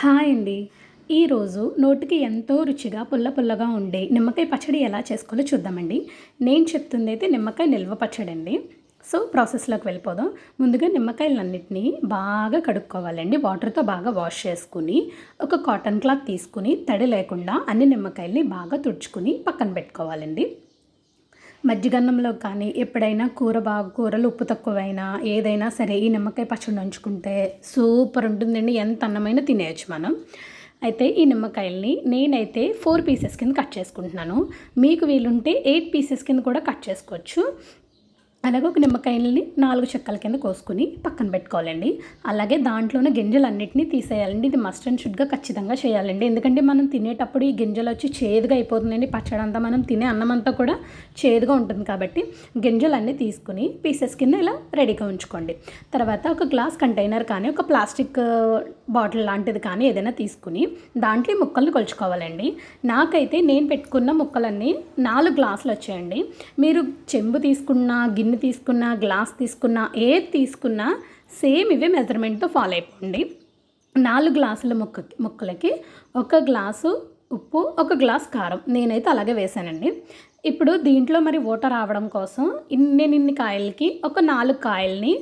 Hi అండి. ఈరోజు నోటికి ఎంతో రుచిగా పుల్ల పుల్లగా ఉండే నిమ్మకాయ పచ్చడి ఎలా చేసుకోవాలో చూద్దామండి. నేను చెప్తుంది అయితే నిమ్మకాయ నిల్వ పచ్చడి అండి. సో ప్రాసెస్లోకి వెళ్ళిపోదాం. ముందుగా నిమ్మకాయలన్నింటినీ బాగా కడుక్కోవాలండి. వాటర్తో బాగా వాష్ చేసుకుని ఒక కాటన్ క్లాత్ తీసుకుని తడి లేకుండా అన్ని నిమ్మకాయల్ని బాగా తుడుచుకుని పక్కన పెట్టుకోవాలండి. మజ్జిగన్నంలో కానీ ఎప్పుడైనా కూర బాగా కూరలు ఉప్పు తక్కువైనా ఏదైనా సరే ఈ నిమ్మకాయ పచ్చడి నంచుకుంటే సూపర్ ఉంటుందండి. ఎంత అన్నమైనా తినేయచ్చు మనం. అయితే ఈ నిమ్మకాయల్ని నేనైతే ఫోర్ పీసెస్ కింద కట్ చేసుకుంటున్నాను. మీకు వీలుంటే ఎయిట్ పీసెస్ కింద కూడా కట్ చేసుకోవచ్చు. అలాగే ఒక నిమ్మకాయలని నాలుగు చెక్కల కింద కోసుకుని పక్కన పెట్టుకోవాలండి. అలాగే దాంట్లోనే గింజలు అన్నిటినీ తీసేయాలండి. ఇది మస్ట్ అండ్ షుడ్గా ఖచ్చితంగా చేయాలండి. ఎందుకంటే మనం తినేటప్పుడు ఈ గింజలు వచ్చి చేదుగా అయిపోతుందండి. పచ్చడి అంతా మనం తినే అన్నం అంతా కూడా చేదుగా ఉంటుంది కాబట్టి గింజలు అన్నీ తీసుకుని పీసెస్ కింద ఇలా రెడీగా ఉంచుకోండి. తర్వాత ఒక గ్లాస్ కంటైనర్ కానీ ఒక ప్లాస్టిక్ బాటిల్ లాంటిది కానీ ఏదైనా తీసుకుని దాంట్లో ముక్కల్ని కొలుచుకోవాలండి. నాకైతే నేను పెట్టుకున్న ముక్కలన్నీ నాలుగు గ్లాసులు వచ్చాయండి. మీరు చెంబు తీసుకున్న గిన్నె తీసుకున్నా గ్లాస్ తీసుకున్నా ఏది తీసుకున్నా సేమ్ ఇవే మెజర్మెంట్తో ఫాలో అయిపోండి. నాలుగు గ్లాసుల ముక్క ముక్కలకి ఒక గ్లాసు ఉప్పు ఒక గ్లాస్ కారం నేనైతే అలాగే వేసానండి ఇప్పుడు దీంట్లో మరి ఓట రావడం కోసం ఇన్ని ఇన్ని కాయలకి ఒక నాలుగు కాయల్ని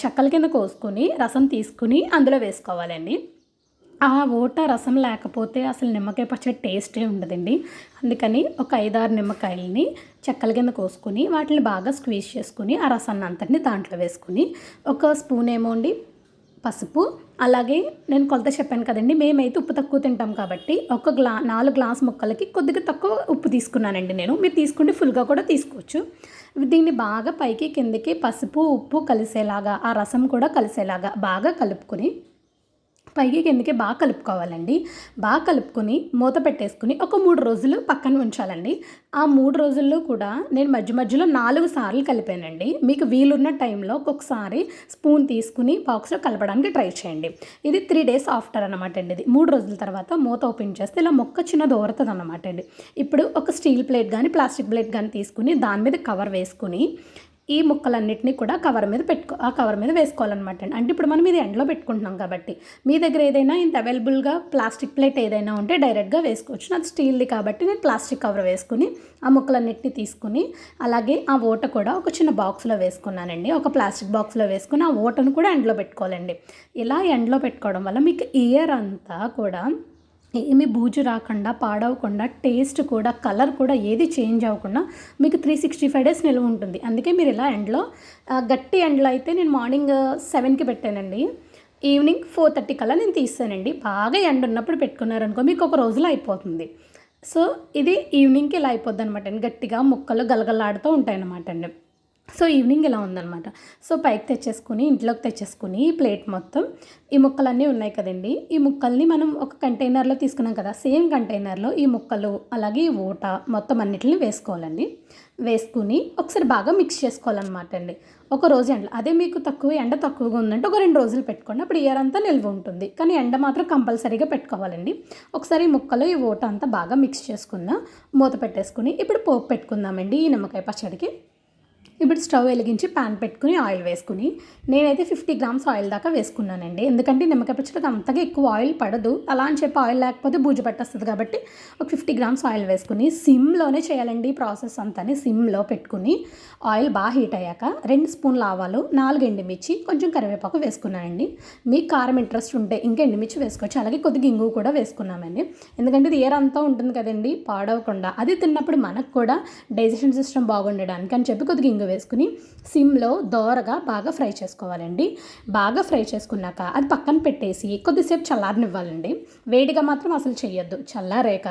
చెక్కల కింద కోసుకొని రసం తీసుకుని అందులో వేసుకోవాలండి. ఆ ఓట రసం లేకపోతే అసలు నిమ్మకాయ పచ్చడి టేస్టే ఉండదండి. అందుకని ఒక ఐదారు నిమ్మకాయలని చెక్కల కింద కోసుకొని వాటిని బాగా స్క్వీజ్ చేసుకుని ఆ రసాన్ని అంతటిని దాంట్లో వేసుకుని ఒక స్పూన్ ఏమో అండి పసుపు. అలాగే నేను కొలత చెప్పాను కదండి మేమైతే ఉప్పు తక్కువ తింటాం కాబట్టి ఒక గ్లా నాలుగు గ్లాస్ ముక్కలకి కొద్దిగా తక్కువ ఉప్పు తీసుకున్నానండి నేను. మీరు తీసుకుంటే ఫుల్గా కూడా తీసుకోవచ్చు. దీన్ని బాగా పైకి కిందకి పసుపు ఉప్పు కలిసేలాగా ఆ రసం కూడా కలిసేలాగా బాగా కలుపుకొని పైకి కిందకి బాగా కలుపుకోవాలండి. బాగా కలుపుకొని మూత పెట్టేసుకుని ఒక మూడు రోజులు పక్కన ఉంచాలండి. ఆ మూడు రోజుల్లో కూడా నేను మధ్య మధ్యలో నాలుగు సార్లు కలిపానండి. మీకు వీలున్న టైంలో ఒక్కొక్కసారి స్పూన్ తీసుకుని బాక్స్లో కలపడానికి ట్రై చేయండి. ఇది త్రీ డేస్ ఆఫ్టర్ అనమాట అండి ఇది. మూడు రోజుల తర్వాత మూత ఓపెన్ చేస్తే ఇలా మొక్క చిన్న దూరతుంది అనమాట అండి. ఇప్పుడు ఒక స్టీల్ ప్లేట్ కానీ ప్లాస్టిక్ ప్లేట్ కానీ తీసుకుని దాని మీద కవర్ వేసుకుని ఈ ముక్కలన్నిటిని కూడా కవర్ మీద పెట్టుకో ఆ కవర్ మీద వేసుకోవాలన్నమాట అండి. అంటే ఇప్పుడు మనం ఇది ఎండలో పెట్టుకుంటున్నాం కాబట్టి. మీ దగ్గర ఏదైనా ఇంత అవైలబుల్గా ప్లాస్టిక్ ప్లేట్ ఏదైనా ఉంటే డైరెక్ట్గా వేసుకోవచ్చు. నాది స్టీల్ది కాబట్టి నేను ప్లాస్టిక్ కవర్ వేసుకుని ఆ ముక్కలన్నిటిని తీసుకుని అలాగే ఆ ఓట కూడా ఒక చిన్న బాక్స్లో వేసుకున్నానండి. ఒక ప్లాస్టిక్ బాక్స్లో వేసుకుని ఆ ఓటను కూడా ఎండలో పెట్టుకోవాలండి. ఇలా ఎండలో పెట్టుకోవడం వల్ల మీకు ఇయర్ అంతా కూడా ఏమి బూజు రాకుండా పాడవకుండా టేస్ట్ కూడా కలర్ కూడా ఏది చేంజ్ అవ్వకుండా మీకు త్రీ సిక్స్టీ ఫైవ్ డేస్ నిల్వ ఉంటుంది. అందుకే మీరు ఇలా ఎండలో గట్టి ఎండలో అయితే నేను మార్నింగ్ సెవెన్కి పెట్టానండి. ఈవినింగ్ ఫోర్ థర్టీ కల్లా నేను తీస్తానండి. బాగా ఎండ ఉన్నప్పుడు పెట్టుకున్నారనుకో మీకు ఒక రోజులో అయిపోతుంది. సో ఇది ఈవినింగ్కి ఇలా అయిపోద్ది అనమాట గట్టిగా ముక్కలు గలగలాడుతూ ఉంటాయన్నమాట అండి. సో ఈవినింగ్ ఇలా ఉందన్నమాట. సో పైకి తెచ్చేసుకుని ఇంట్లోకి తెచ్చేసుకుని ఈ ప్లేట్ మొత్తం ఈ ముక్కలన్నీ ఉన్నాయి కదండి. ఈ ముక్కల్ని మనం ఒక కంటైనర్లో తీసుకున్నాం కదా సేమ్ కంటైనర్లో ఈ ముక్కలు అలాగే ఈ ఊట మొత్తం అన్నిటిని వేసుకోవాలండి. వేసుకుని ఒకసారి బాగా మిక్స్ చేసుకోవాలన్నమాట అండి. ఒక రోజు ఎండ అదే మీకు తక్కువ ఎండ తక్కువగా ఉందంటే ఒక రెండు రోజులు పెట్టుకోండి. అప్పుడు ఇయర్ అంతా నిల్వ ఉంటుంది. కానీ ఎండ మాత్రం కంపల్సరీగా పెట్టుకోవాలండి. ఒకసారి ఈ ముక్కలు ఈ ఊట అంతా బాగా మిక్స్ చేసుకుందాం మూత పెట్టేసుకుని ఇప్పుడు పోపు పెట్టుకుందామండి ఈ నిమ్మకాయ పచ్చడికి. ఇప్పుడు స్టవ్ వెలిగించి ప్యాన్ పెట్టుకుని ఆయిల్ వేసుకుని నేనైతే ఫిఫ్టీ గ్రామ్స్ ఆయిల్ దాకా వేసుకున్నానండి. ఎందుకంటే నిమ్మకాయ పచ్చడికి అంతగా ఎక్కువ ఆయిల్ పడదు. అలా అని చెప్పి ఆయిల్ లేకపోతే బూజు పట్టేస్తుంది కాబట్టి ఒక ఫిఫ్టీ గ్రామ్స్ ఆయిల్ వేసుకుని సిమ్లోనే చేయాలండి ప్రాసెస్ అంతాని. సిమ్లో పెట్టుకుని ఆయిల్ బాగా హీట్ అయ్యాక రెండు స్పూన్లు ఆవాలు నాలుగు ఎండుమిర్చి కొంచెం కరివేపాకు వేసుకున్నానండి. మీకు కారం ఇంట్రెస్ట్ ఉంటే ఇంకా ఎండుమిర్చి వేసుకోవచ్చు. అలాగే కొద్దిగా ఇంగు కూడా వేసుకున్నామండి. ఎందుకంటే ఇది ఏర్ అంతా ఉంటుంది కదండి పాడవకుండా. అది తిన్నప్పుడు మనకు కూడా డైజెషన్ సిస్టమ్ బాగుండడానికి అని చెప్పి కొద్దిగా ఇంగు వేసుకుని సిమ్లో దోరగా బాగా ఫ్రై చేసుకోవాలండి. బాగా ఫ్రై చేసుకున్నాక అది పక్కన పెట్టేసి కొద్దిసేపు చల్లారనివ్వాలండి. వేడిగా మాత్రం అసలు చేయొద్దు చల్లారాక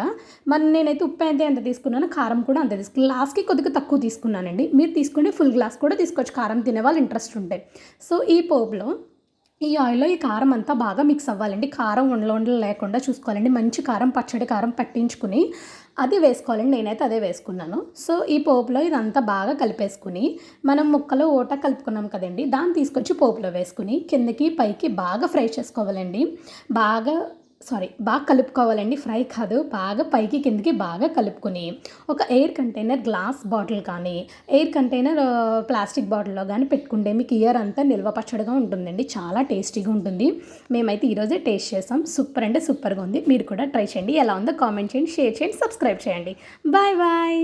మరి నేనైతే ఉప్పు అయితే ఎంత తీసుకున్నానో కారం కూడా అంత తీసుకున్నాను లాస్ట్కి కొద్దిగా తక్కువ తీసుకున్నానండి. మీరు తీసుకుంటే ఫుల్ గ్లాస్ కూడా తీసుకోవచ్చు. కారం తినే వాళ్ళు ఇంట్రెస్ట్ ఉంటాయి సో ఈ పోపులో ఈ ఆయిల్లో ఈ కారం అంతా బాగా మిక్స్ అవ్వాలండి. కారం ఉండలు ఉండలు లేకుండా చూసుకోవాలండి. మంచి కారం పచ్చడి కారం పట్టించుకుని అది వేసుకోవాలండి. నేనైతే అదే వేసుకున్నాను. సో ఈ పోపులో ఇదంతా బాగా కలిపేసుకుని మనం ముక్కలు ఓట కలుపుకున్నాం కదండి దాన్ని తీసుకొచ్చి పోపులో వేసుకుని కిందకి పైకి బాగా ఫ్రై చేసుకోవాలండి. బాగా సారీ బాగా కలుపుకోవాలండి. ఫ్రై కాదు బాగా పైకి కిందకి బాగా కలుపుకుని ఒక ఎయిర్ కంటైనర్ గ్లాస్ బాటిల్ కానీ ఎయిర్ కంటైనర్ ప్లాస్టిక్ బాటిల్లో కానీ పెట్టుకుంటే మీకు ఇయర్ అంతా నిల్వ పచ్చడిగా ఉంటుందండి. చాలా టేస్టీగా ఉంటుంది. మేమైతే ఈరోజే టేస్ట్ చేసాం. సూపర్ అంటే సూపర్గా ఉంది. మీరు కూడా ట్రై చేయండి. ఎలా ఉందో కామెంట్ చేయండి షేర్ చేయండి సబ్స్క్రైబ్ చేయండి. Bye bye!